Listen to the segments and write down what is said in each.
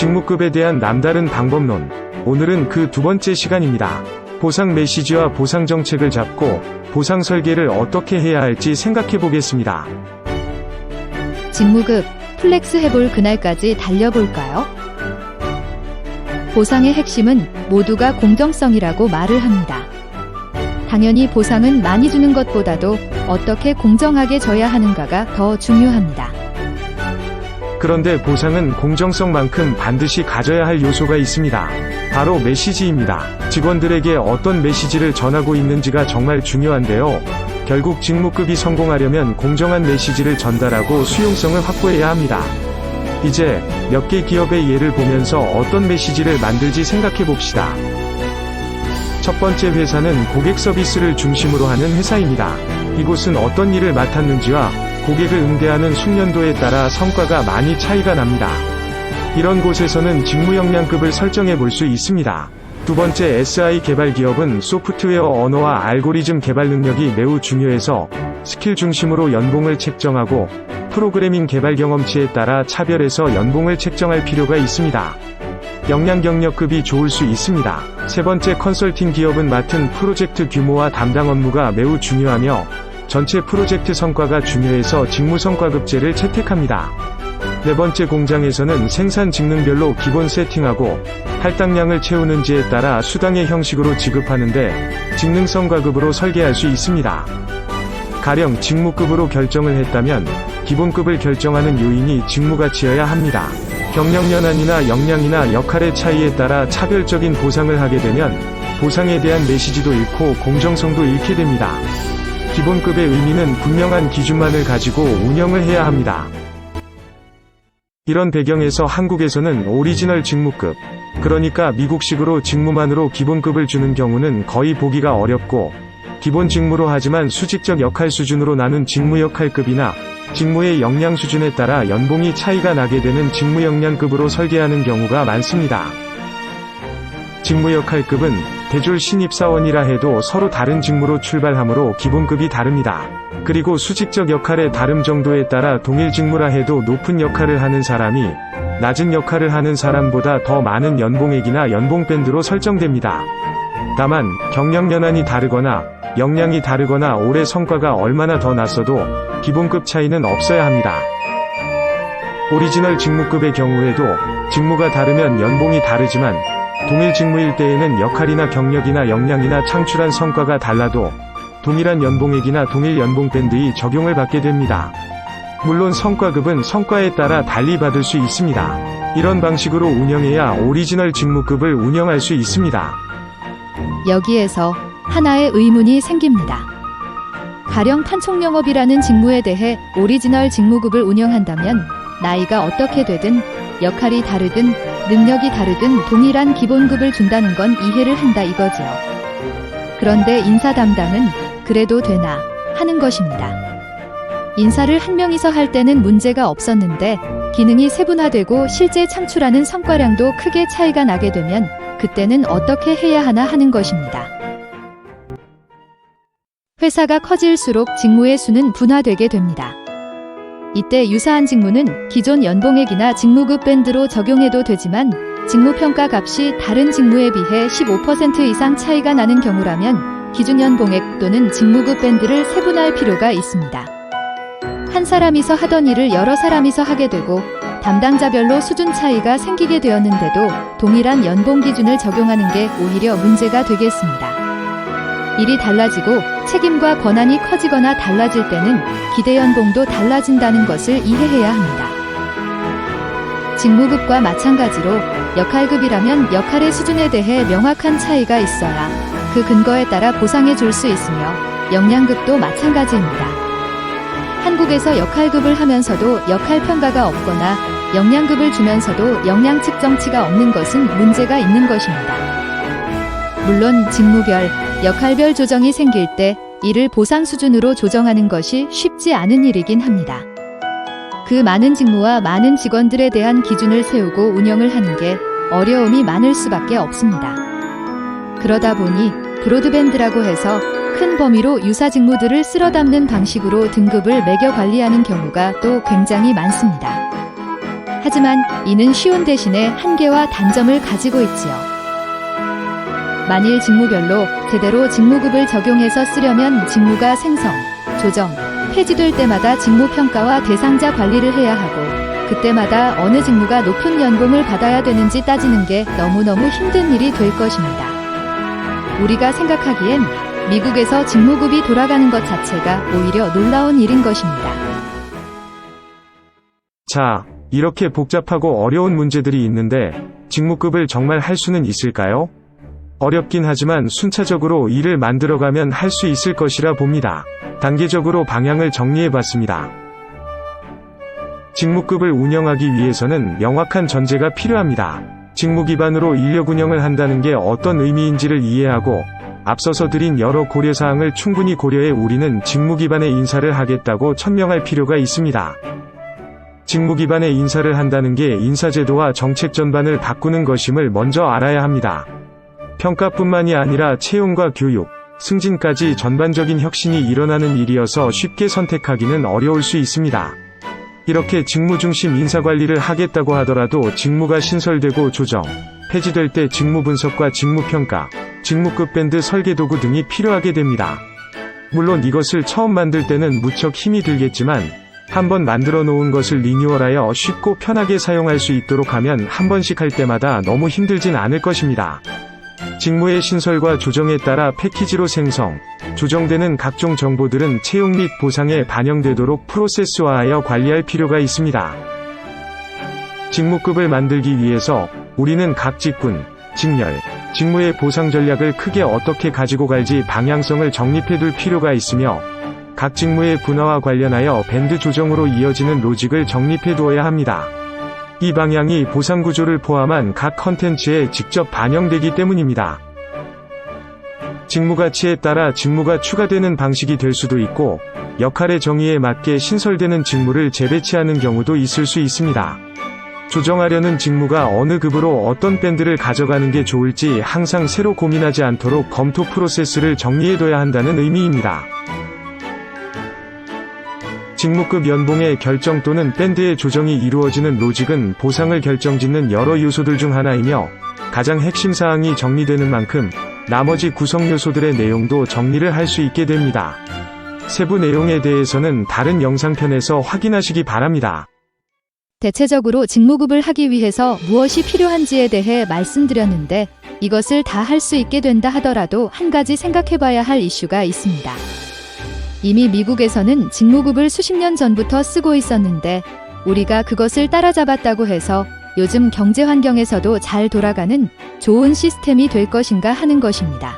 직무급에 대한 남다른 방법론. 오늘은 그 두 번째 시간입니다. 보상 메시지와 보상 정책을 잡고 보상 설계를 어떻게 해야 할지 생각해 보겠습니다. 직무급 플렉스 해볼 그날까지 달려볼까요? 보상의 핵심은 모두가 공정성이라고 말을 합니다. 당연히 보상은 많이 주는 것보다도 어떻게 공정하게 줘야 하는가가 더 중요합니다. 그런데 보상은 공정성만큼 반드시 가져야 할 요소가 있습니다. 바로 메시지입니다. 직원들에게 어떤 메시지를 전하고 있는지가 정말 중요한데요. 결국 직무급이 성공하려면 공정한 메시지를 전달하고 수용성을 확보해야 합니다. 이제 몇 개 기업의 예를 보면서 어떤 메시지를 만들지 생각해 봅시다. 첫 번째 회사는 고객 서비스를 중심으로 하는 회사입니다. 이곳은 어떤 일을 맡았는지와 고객을 응대하는 숙련도에 따라 성과가 많이 차이가 납니다. 이런 곳에서는 직무 역량급을 설정해 볼 수 있습니다. 두 번째 SI 개발 기업은 소프트웨어 언어와 알고리즘 개발 능력이 매우 중요해서 스킬 중심으로 연봉을 책정하고 프로그래밍 개발 경험치에 따라 차별해서 연봉을 책정할 필요가 있습니다. 역량 경력급이 좋을 수 있습니다. 세 번째 컨설팅 기업은 맡은 프로젝트 규모와 담당 업무가 매우 중요하며 전체 프로젝트 성과가 중요해서 직무 성과급제를 채택합니다. 네 번째 공장에서는 생산 직능별로 기본 세팅하고 할당량을 채우는지에 따라 수당의 형식으로 지급하는데 직능 성과급으로 설계할 수 있습니다. 가령 직무급으로 결정을 했다면 기본급을 결정하는 요인이 직무가치여야 합니다. 경력 연한이나 역량이나 역할의 차이에 따라 차별적인 보상을 하게 되면 보상에 대한 메시지도 잃고 공정성도 잃게 됩니다. 기본급의 의미는 분명한 기준만을 가지고 운영을 해야 합니다. 이런 배경에서 한국에서는 오리지널 직무급, 그러니까 미국식으로 직무만으로 기본급을 주는 경우는 거의 보기가 어렵고, 기본 직무로 하지만 수직적 역할 수준으로 나눈 직무 역할급이나 직무의 역량 수준에 따라 연봉이 차이가 나게 되는 직무 역량급으로 설계하는 경우가 많습니다. 직무 역할급은 대졸 신입사원이라 해도 서로 다른 직무로 출발하므로 기본급이 다릅니다. 그리고 수직적 역할의 다름 정도에 따라 동일 직무라 해도 높은 역할을 하는 사람이 낮은 역할을 하는 사람보다 더 많은 연봉액이나 연봉 밴드로 설정됩니다. 다만 경력 연한이 다르거나 역량이 다르거나 올해 성과가 얼마나 더 났어도 기본급 차이는 없어야 합니다. 오리지널 직무급의 경우에도 직무가 다르면 연봉이 다르지만 동일 직무일 때에는 역할이나 경력이나 역량이나 창출한 성과가 달라도 동일한 연봉액이나 동일 연봉 밴드의 적용을 받게 됩니다. 물론 성과급은 성과에 따라 달리 받을 수 있습니다. 이런 방식으로 운영해야 오리지널 직무급을 운영할 수 있습니다. 여기에서 하나의 의문이 생깁니다. 가령 판촉영업이라는 직무에 대해 오리지널 직무급을 운영한다면 나이가 어떻게 되든 역할이 다르든 능력이 다르든 동일한 기본급을 준다는 건 이해를 한다 이거지요. 그런데 인사 담당은 그래도 되나 하는 것입니다. 인사를 한 명이서 할 때는 문제가 없었는데 기능이 세분화되고 실제 창출하는 성과량도 크게 차이가 나게 되면 그때는 어떻게 해야 하나 하는 것입니다. 회사가 커질수록 직무의 수는 분화되게 됩니다. 이때 유사한 직무는 기존 연봉액이나 직무급 밴드로 적용해도 되지만 직무평가 값이 다른 직무에 비해 15% 이상 차이가 나는 경우라면 기준 연봉액 또는 직무급 밴드를 세분화할 필요가 있습니다. 한 사람이서 하던 일을 여러 사람이서 하게 되고 담당자별로 수준 차이가 생기게 되었는데도 동일한 연봉 기준을 적용하는 게 오히려 문제가 되겠습니다. 일이 달라지고 책임과 권한이 커지거나 달라질 때는 기대 연봉도 달라진다는 것을 이해해야 합니다. 직무급과 마찬가지로 역할급이라면 역할의 수준에 대해 명확한 차이가 있어야 그 근거에 따라 보상해 줄 수 있으며 역량급도 마찬가지입니다. 한국에서 역할급을 하면서도 역할 평가가 없거나 역량급을 주면서도 역량 측정치가 없는 것은 문제가 있는 것입니다. 물론 직무별, 역할별 조정이 생길 때 이를 보상 수준으로 조정하는 것이 쉽지 않은 일이긴 합니다. 그 많은 직무와 많은 직원들에 대한 기준을 세우고 운영을 하는 게 어려움이 많을 수밖에 없습니다. 그러다 보니 브로드밴드라고 해서 큰 범위로 유사 직무들을 쓸어 담는 방식으로 등급을 매겨 관리하는 경우가 또 굉장히 많습니다. 하지만 이는 쉬운 대신에 한계와 단점을 가지고 있지요. 만일 직무별로 제대로 직무급을 적용해서 쓰려면 직무가 생성, 조정, 폐지될 때마다 직무평가와 대상자 관리를 해야 하고 그때마다 어느 직무가 높은 연봉을 받아야 되는지 따지는 게 너무너무 힘든 일이 될 것입니다. 우리가 생각하기엔 미국에서 직무급이 돌아가는 것 자체가 오히려 놀라운 일인 것입니다. 자, 이렇게 복잡하고 어려운 문제들이 있는데 직무급을 정말 할 수는 있을까요? 어렵긴 하지만 순차적으로 일을 만들어가면 할 수 있을 것이라 봅니다. 단계적으로 방향을 정리해 봤습니다. 직무급을 운영하기 위해서는 명확한 전제가 필요합니다. 직무 기반으로 인력 운영을 한다는 게 어떤 의미인지를 이해하고 앞서서 드린 여러 고려사항을 충분히 고려해 우리는 직무 기반의 인사를 하겠다고 천명할 필요가 있습니다. 직무 기반의 인사를 한다는 게 인사제도와 정책 전반을 바꾸는 것임을 먼저 알아야 합니다. 평가뿐만이 아니라 채용과 교육, 승진까지 전반적인 혁신이 일어나는 일이어서 쉽게 선택하기는 어려울 수 있습니다. 이렇게 직무 중심 인사 관리를 하겠다고 하더라도 직무가 신설되고 조정, 폐지될 때 직무 분석과 직무 평가, 직무급 밴드 설계 도구 등이 필요하게 됩니다. 물론 이것을 처음 만들 때는 무척 힘이 들겠지만 한번 만들어 놓은 것을 리뉴얼하여 쉽고 편하게 사용할 수 있도록 하면 한 번씩 할 때마다 너무 힘들진 않을 것입니다. 직무의 신설과 조정에 따라 패키지로 생성, 조정되는 각종 정보들은 채용 및 보상에 반영되도록 프로세스화하여 관리할 필요가 있습니다. 직무급을 만들기 위해서 우리는 각 직군, 직렬, 직무의 보상 전략을 크게 어떻게 가지고 갈지 방향성을 정립해 둘 필요가 있으며 각 직무의 분화와 관련하여 밴드 조정으로 이어지는 로직을 정립해 두어야 합니다. 이 방향이 보상 구조를 포함한 각 컨텐츠에 직접 반영되기 때문입니다. 직무 가치에 따라 직무가 추가되는 방식이 될 수도 있고 역할의 정의에 맞게 신설되는 직무를 재배치하는 경우도 있을 수 있습니다. 조정하려는 직무가 어느 급으로 어떤 밴드를 가져가는 게 좋을지 항상 새로 고민하지 않도록 검토 프로세스를 정리해둬야 한다는 의미입니다. 직무급 연봉의 결정 또는 밴드의 조정이 이루어지는 로직은 보상을 결정짓는 여러 요소들 중 하나이며 가장 핵심 사항이 정리되는 만큼 나머지 구성 요소들의 내용도 정리를 할 수 있게 됩니다. 세부 내용에 대해서는 다른 영상편에서 확인하시기 바랍니다. 대체적으로 직무급을 하기 위해서 무엇이 필요한지에 대해 말씀드렸는데 이것을 다 할 수 있게 된다 하더라도 한 가지 생각해 봐야 할 이슈가 있습니다. 이미 미국에서는 직무급을 수십 년 전부터 쓰고 있었는데 우리가 그것을 따라잡았다고 해서 요즘 경제 환경에서도 잘 돌아가는 좋은 시스템이 될 것인가 하는 것입니다.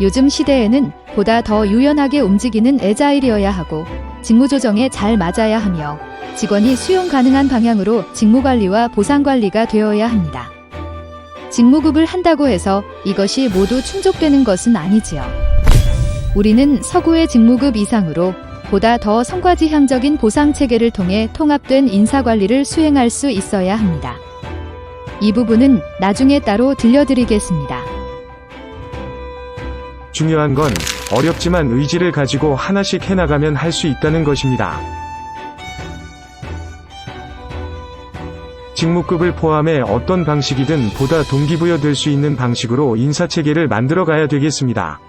요즘 시대에는 보다 더 유연하게 움직이는 에자일이어야 하고 직무 조정에 잘 맞아야 하며 직원이 수용 가능한 방향으로 직무 관리와 보상 관리가 되어야 합니다. 직무급을 한다고 해서 이것이 모두 충족되는 것은 아니지요. 우리는 서구의 직무급 이상으로 보다 더 성과지향적인 보상 체계를 통해 통합된 인사 관리를 수행할 수 있어야 합니다. 이 부분은 나중에 따로 들려드리겠습니다. 중요한 건 어렵지만 의지를 가지고 하나씩 해나가면 할 수 있다는 것입니다. 직무급을 포함해 어떤 방식이든 보다 동기부여될 수 있는 방식으로 인사체계를 만들어 가야 되겠습니다.